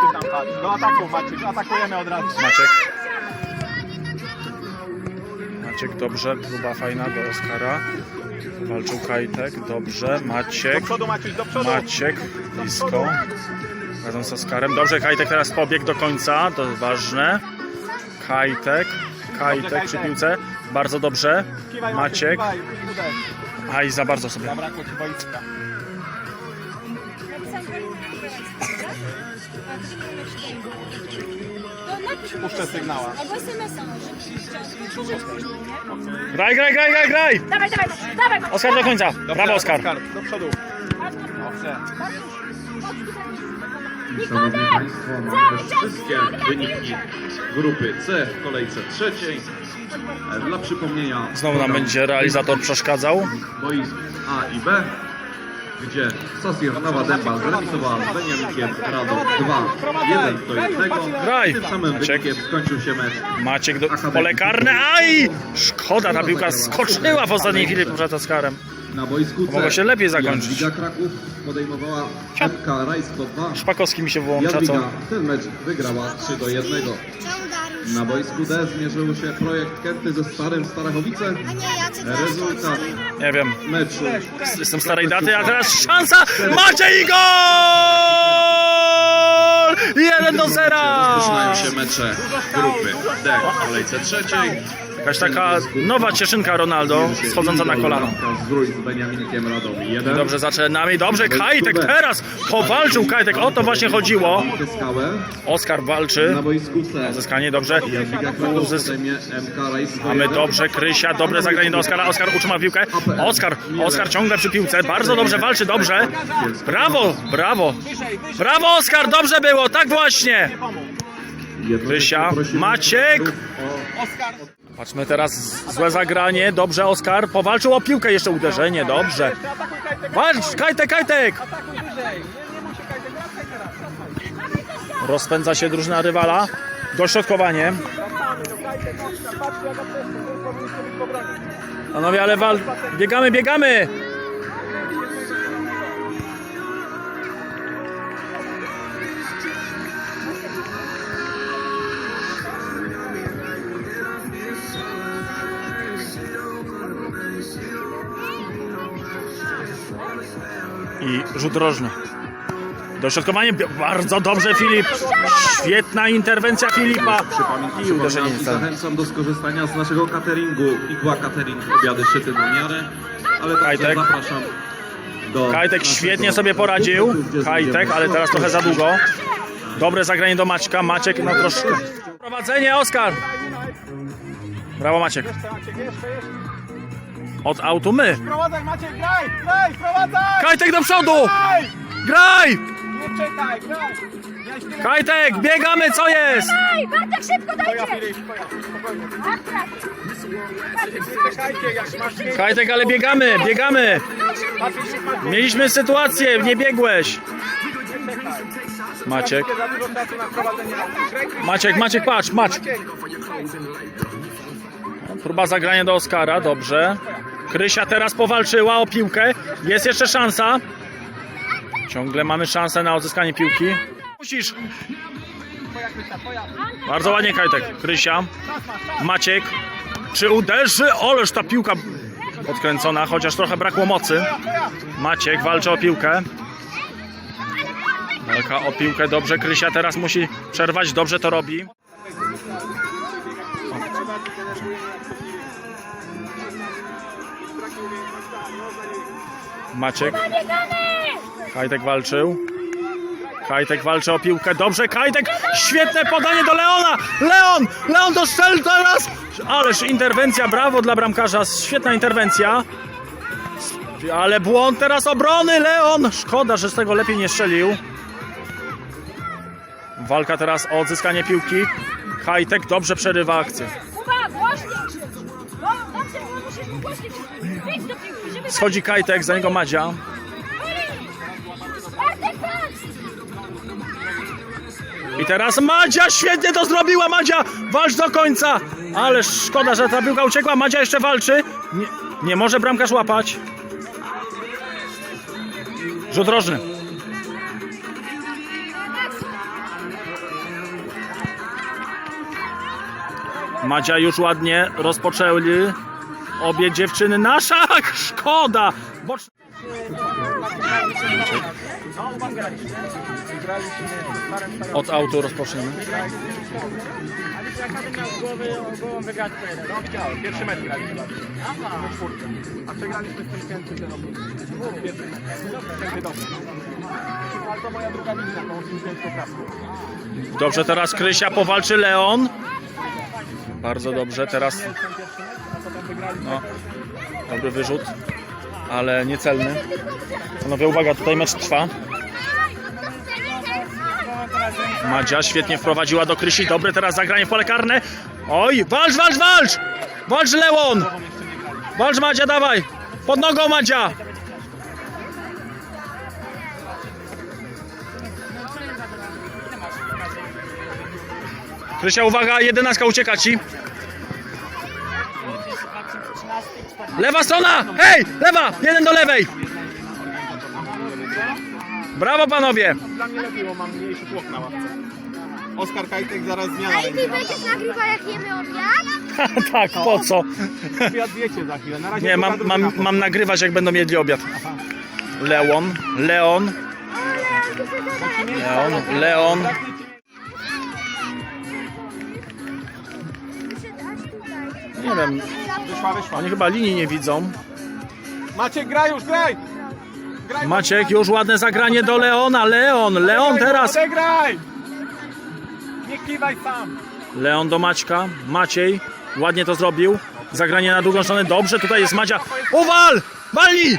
Ty tam patrz, do ataku Maciek, atakujemy od razu. Maciek. Maciek, dobrze, próba fajna do Oskara. Walczył Kajtek, dobrze, Do Maciek. przodu Maciek, do przodu. Maciek, blisko. Razem z Oskarem. Dobrze, Kajtek teraz pobiegł do końca, to ważne. Kajtek, Kajtek przy piłce, bardzo dobrze. Maciek, uderz. aj za bardzo sobie. Zabrakło ci boiska. Puszczę sygnała. Albo SMS-a może. Graj, graj, graj, graj, graj! Dawaj, dawaj, dawaj! Oskar do końca. Dobrze, Brawo, Oskar. do przodu. Dobrze. Szanowni Państwo, mamy też wszystkie wyniki grupy C w kolejce trzeciej. Dla przypomnienia Znowu nam będzie realizator przeszkadzał. boisk A i B, gdzie Sosir Nowa Dęba zremisowała z Beniamikiem Radą 2-1 do 1. Graj. Tym samym Maciek. wynikiem skończył się mecz Maciek do pole karne. Aj! Szkoda, ta piłka skoczyła w ostatniej chwili przed Oskarem. na boisku C. Mogło się lepiej zakończyć. Liga Kraków podejmowała FK Rajsko 2. Szpakowski mi się wyłącza, Jadwiga co? ten mecz wygrała 3 do 1. Na boisku D zmierzył się projekt Kenty ze Starym Starachowice. Rezultat Nie wiem. meczu Jestem starej daty, a teraz szansa! Macie i gol! 1 do 0! Rozpoczynają się mecze grupy D w kolejce trzeciej. Jakaś taka nowa cieszynka Ronaldo, schodząca na kolano. Zdrój z Beniaminkiem Radą 1. Dobrze zaczynamy, dobrze Kajtek teraz powalczył Kajtek, o to właśnie chodziło. Oskar walczy, Na boisku C. zyskanie dobrze. Mamy 1. dobrze, Krysia, dobre zagranie do Oskara. Oskar utrzyma piłkę. Oskar, Oskar ciągle przy piłce. Bardzo dobrze walczy, dobrze. Brawo, brawo. Brawo, Oskar, dobrze było, tak właśnie. Krysia, Maciek. Patrzmy teraz, złe zagranie. Dobrze, Oskar powalczył o piłkę, jeszcze uderzenie, dobrze. Walcz, Kajtek, Kajtek. Rozpędza się drużyna rywala. Dośrodkowanie. Panowie, ale wal... biegamy, biegamy. I rzut rożny. Dośrodkowanie, bardzo dobrze Filip. Świetna interwencja Filipa. I uderzenie zachęcam do skorzystania z naszego cateringu Igła Catering Obiady Szyty na miarę, ale także Kajtek. zapraszam do Kajtek świetnie sobie poradził. Kajtek, ale teraz trochę za długo. Dobre zagranie do Maćka. Maciek no troszkę. Prowadzenie, Oskar. Brawo Maciek. Jeszcze Maciek, jeszcze, jeszcze. Od autu my. Prowadzaj Maciek, graj, graj, prowadzaj. Kajtek do przodu! Graj. Graj! Nie czekaj, graj. Miałeś tyle- Kajtek, biegamy, co jest? Daj, Bartek, szybko Twoja dajcie! Filip, twoja, spokojnie. Czekajcie, jak masz pięć. Kajtek, ale biegamy, biegamy. Mieliśmy sytuację, nie biegłeś. Maciek. Za dużo czasu na prowadzenie akcji. Maciek, Maciek, patrz, Macz. Maciek. Próba zagrania do Oskara, dobrze. Krysia teraz powalczyła o piłkę. Jest jeszcze szansa. Ciągle mamy szansę na odzyskanie piłki. Musisz. Bardzo ładnie Kajtek. Krysia. Maciek. Czy uderzy? Oleż ta piłka odkręcona, chociaż trochę brakło mocy. Maciek walczy o piłkę. Walka o piłkę, dobrze. Krysia teraz musi przerwać, dobrze to robi. Maciek. Kajtek walczył. Kajtek walczy o piłkę. Dobrze, Kajtek. Świetne podanie do Leona. Leon! Leon do strzel teraz. Ależ interwencja, brawo dla bramkarza. Świetna interwencja. Ale błąd teraz obrony, Leon. Szkoda, że z tego lepiej nie strzelił. Walka teraz o odzyskanie piłki. Kajtek dobrze przerywa akcję. Kuba, głośniej! Dobrze, musisz głośniej. Schodzi Kajtek, za niego Madzia. I teraz Madzia świetnie to zrobiła, Madzia walcz do końca. Ale szkoda, że ta piłka uciekła, Madzia jeszcze walczy. Nie, nie może bramkarz łapać. Rzut rożny. Madzia już ładnie rozpoczęli Obie dziewczyny na szach. Szkoda. Bocz... Od autu rozpoczniemy. Ale to jak każdy miał z głowy, głową wygrać po jeden. No chciał, pierwszy mecz graliśmy. Aha. Do czwórkę. A przegraliśmy z tym Kęty ten obóz. Pierwszy mecz. Kęty dobry. Ale to moja druga to. Dobrze, teraz Krysia powalczy Leon. Bardzo dobrze, teraz no, dobry wyrzut, ale niecelny. Panowie, uwaga, tutaj mecz trwa. Madzia świetnie wprowadziła do Krysi. Dobre teraz zagranie w pole karne. Oj, walcz, walcz, walcz! Walcz Leon! Walcz Madzia, dawaj! Pod nogą Madzia! Krysia, uwaga, jedenastka ucieka ci. Lewa strona! Hej! Lewa! Jeden do lewej! Brawo panowie! Dla mnie lepiej, bo mam mniejszy tłok na ławce. Oskar Kajtek zaraz zmiana A i ty będzie. będziesz nagrywał jak jemy obiad? tak, po co? Obiad wiecie za chwilę. Na razie Nie, druga mam, drużyna mam, mam nagrywać jak będą jedli obiad. Leon, Leon, Ale ty się zadajesz. Leon, Leon. Nie wiem, Wyszła, wyszła. oni chyba linii nie widzą. Maciek, graj już, graj! graj Maciek, już ładne zagranie do Leona. Leon, Leon teraz. Odegraj! Nie kiwaj sam! Leon do Maćka. Maciej ładnie to zrobił. Zagranie na drugą stronę. Dobrze, tutaj jest Madzia. Uwal! Walnij!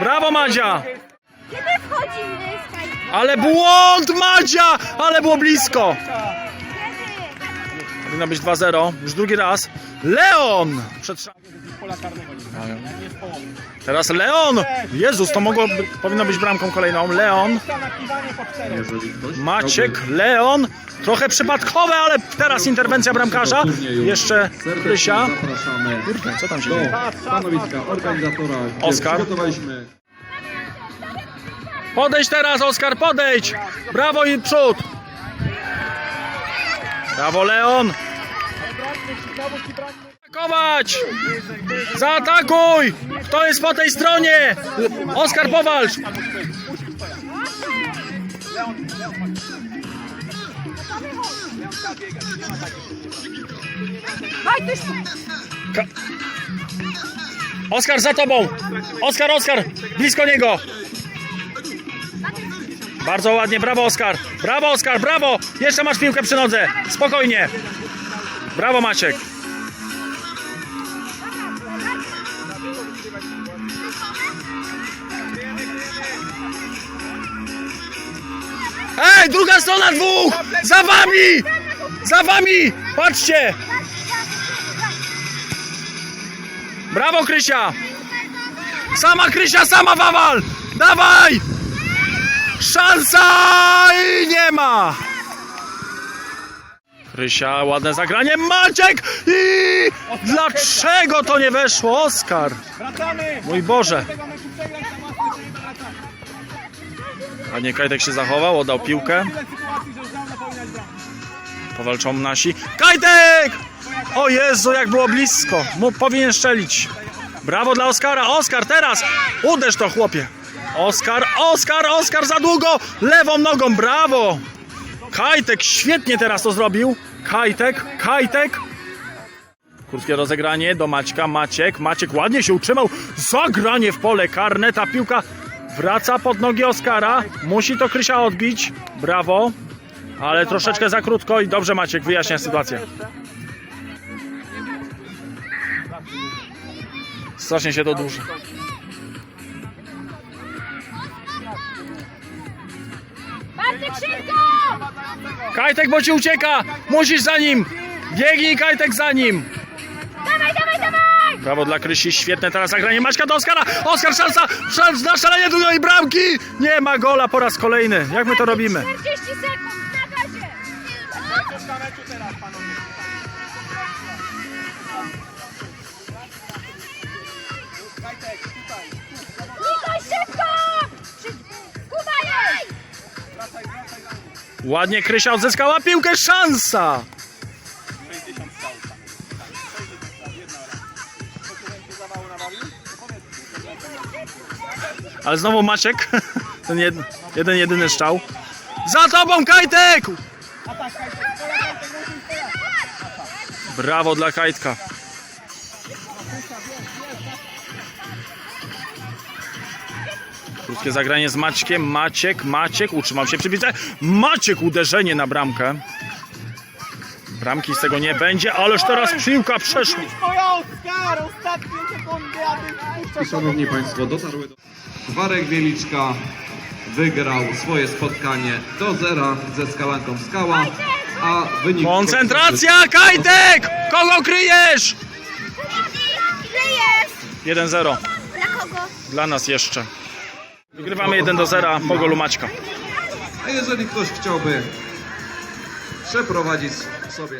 Brawo Madzia! Kiedy? Ale błąd Madzia! Ale było blisko. Powinno być 2-0. Już drugi raz. Leon! Przed... Teraz Leon! Jezus, to mogło, powinno być bramką kolejną. Leon, Maciek, Leon. Trochę przypadkowe, ale teraz interwencja bramkarza. Jeszcze Krysia. Kurde, co tam się dzieje? stanowiska organizatora, Oskar. Podejdź teraz, Oskar, podejdź! Brawo i przód! Brawo, Leon! Atakować! Zaatakuj! Kto jest po tej stronie? Oskar, powalcz! Ty Oskar, za tobą! Oskar, Oskar! Blisko niego! Bardzo ładnie, brawo Oskar! Brawo Oskar, brawo! Jeszcze masz piłkę przy nodze! Spokojnie! Brawo Maciek! Ej, druga strona dwóch! Za wami! Za wami! Patrzcie! Brawo Krysia! Sama Krysia, sama Wawal! Dawaj! Szansa nie ma! Krysia, ładne zagranie, Maciek! I dlaczego to nie weszło, Oskar? Mój Boże! A nie Kajtek się zachował, oddał piłkę. Powalczą nasi. Kajtek! O Jezu, jak było blisko. Mu powinien szczelić. Brawo dla Oskara. Oskar, teraz! Uderz to, chłopie. Oskar, Oskar, Oskar za długo! Lewą nogą, brawo! Kajtek świetnie teraz to zrobił. Kajtek, Kajtek. Krótkie rozegranie do Maćka. Maciek, Maciek ładnie się utrzymał. Zagranie w pole karne. Ta piłka wraca pod nogi Oskara. Musi to Krysia odbić. Brawo. Ale troszeczkę za krótko i dobrze Maciek wyjaśnia sytuację. Strasznie się to dłuży. Kajtek, bo ci ucieka! Musisz za nim! Biegnij Kajtek za nim! Dawaj, dawaj, dawaj! Brawo dla Krysi, świetne teraz zagranie Maćka do Oskara! Oskar szansa! Szans na szalenie drugiej bramki! Nie ma gola po raz kolejny. Jak my to robimy? 40 sekund, na gazie! Ładnie Krysia odzyskała piłkę, szansa! Ale znowu Maciek, ten jed, jeden jedyny szczał. Za tobą Kajtek! Brawo dla Kajtka. Krótkie zagranie z Maćkiem. Maciek, Maciek utrzymał się przy piłce. Maciek uderzenie na bramkę. Bramki z tego nie będzie, ależ teraz piłka przeszła. I szanowni Państwo, dotarły do... Warek Wieliczka wygrał swoje spotkanie do zera ze Skalanką Skała, a wynik... Koncentracja, Kajtek! Kogo kryjesz? Ile jest? 1-0. Dla kogo? Dla nas jeszcze. Wygrywamy 1 do 0 po golu Maćka. A jeżeli ktoś chciałby przeprowadzić sobie...